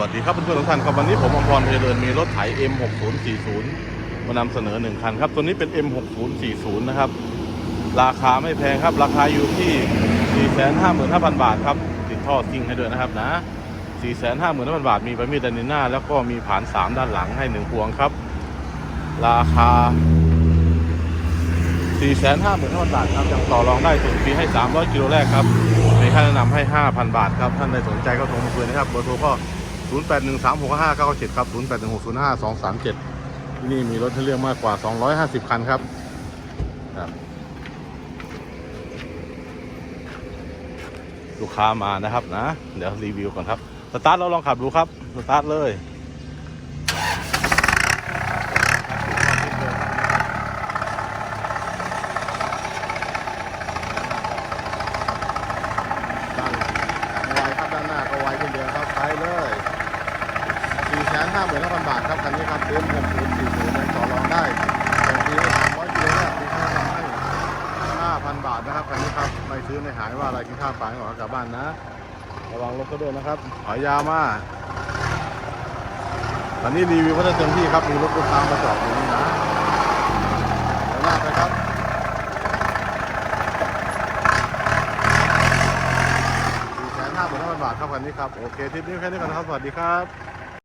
วัสดีครับเพื่อนๆทุกท่านครับวันนี้ผมอมพรเพลินมีรถไถ M6040 มานำเสนอหนึ่งคันครับ ตัวนี้เป็น M6040 นะครับ ราคาไม่แพงครับ ราคาอยู่ที่ 455,000 บาทครับ ติดท่อซิ่งให้ด้วยนะครับนะ 455,000 บาท มีใบมีดดันนิน่า แล้วก็มีผาน 3 ด้านหลังให้ 1 พวงครับ ราคา 455,000 บาทครับยังต่อรองได้ถึงปีให้ 300 กิโลแรกครับมีค่าแนะนำให้ 5,000 บาทครับ ท่านใดสนใจก็โทรมาคุยนะครับเบอร์โทรก็ 0813659997 ครับ 0816052237ที่นี่มีรถให้เลือกมากกว่า 250 คันครับครับลูกค้ามานะครับนะ เดี๋ยวรีวิวก่อนครับ สตาร์ทเราลองขับดูครับ สตาร์ทเลย ด้านไวครับด้านหน้าก็ไวเช่นเดียวครับไปเลย 4 5 5 0 0 0บาทครับคันนี้ครับเดิม6040ยังต่อรองได้ส่งฟรีให้300กิโลแรกมีค่าทำให้5,000 บาทนะครับคันนี้ครับไม่ซื้อไม่หายว่าอะไรกินข้าวปลาให้อกกลับบ้านนะ ระวังรถก็ด้วยนะครับถอยยาวมาตอนนี้รีวิวก็จะเต็มที่ครับมีรถลูกค้ามาจอดอยู่นี่นะเดี๋ยวหน้าไปครับสี่แสนห้าหมื่นห้าพันบาทครับคันนี้ครับ โอเคทริปนี้แค่นี้ก่อนนะครับ สวัสดีครับ